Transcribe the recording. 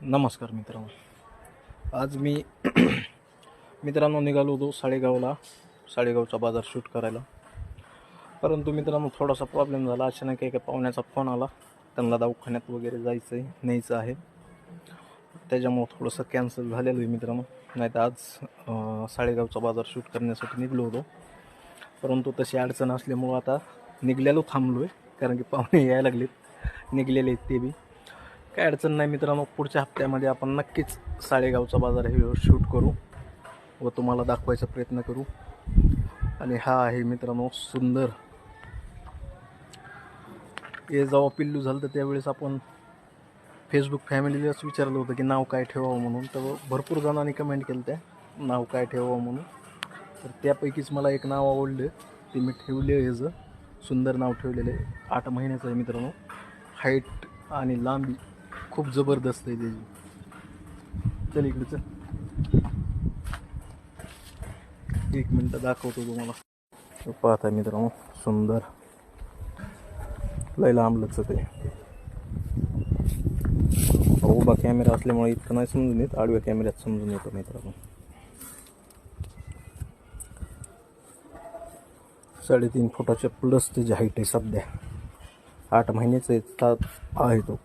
नमस्कार मित्रांनो. आज मी मित्रांनो निघालो होतो साडेगावला साडेगावचा बाजार शूट करायला. परंतु मित्रांनो थोडासा प्रॉब्लेम झाला. अचानक एका पाहुण्याचा फोन आला. त्यांना दवाखान्यात वगैरे जायचं आहे न्यायचं आहे. त्याच्यामुळं थोडंसं कॅन्सल झालेलं आहे मित्रांनो. नाही तर आज साळेगावचा बाजार शूट करण्यासाठी निघलो होतो. परंतु तशी अडचण असल्यामुळं आता निघलेलो थांबलो आहे कारण की पाहुणे यायला लागलेत. निघलेले आहेत ते बी. काय अडचण नाही मित्रांनो पुढच्या हप्त्यामध्ये आपण नक्कीच साळेगावचा बाजार हे शूट करू व तुम्हाला दाखवायचा प्रयत्न करू. आणि हा आहे मित्रांनो सुंदर. हे जेव्हा पिल्लू झालं तर त्यावेळेस आपण फेसबुक फॅमिलीलाच विचारलं होतं की नाव काय ठेवावं म्हणून. तर भरपूर जणांनी कमेंट केलं त्या नाव काय ठेवावं म्हणून. तर त्यापैकीच मला एक नाव आवडलं ते मी ठेवले आहे ह्याचं. सुंदर नाव ठेवलेलं आहे. आठ महिन्याचं आहे मित्रांनो. हाईट आणि लांबी खूप जबरदस्त आहे त्याची चल इकडे चल. एक मिनटं दाखवतो तुम्हाला. पाहता मित्रांनो सुंदर. लय लांबलंच ते उभा कॅमेरा असल्यामुळे इतकं नाही समजून येत आडव्या कॅमेऱ्यात समजून येतं मित्रांनो. साडेतीन फुटाच्या प्लस त्याची हाईट आहे सध्या. आठ महिन्याचं आहे तो.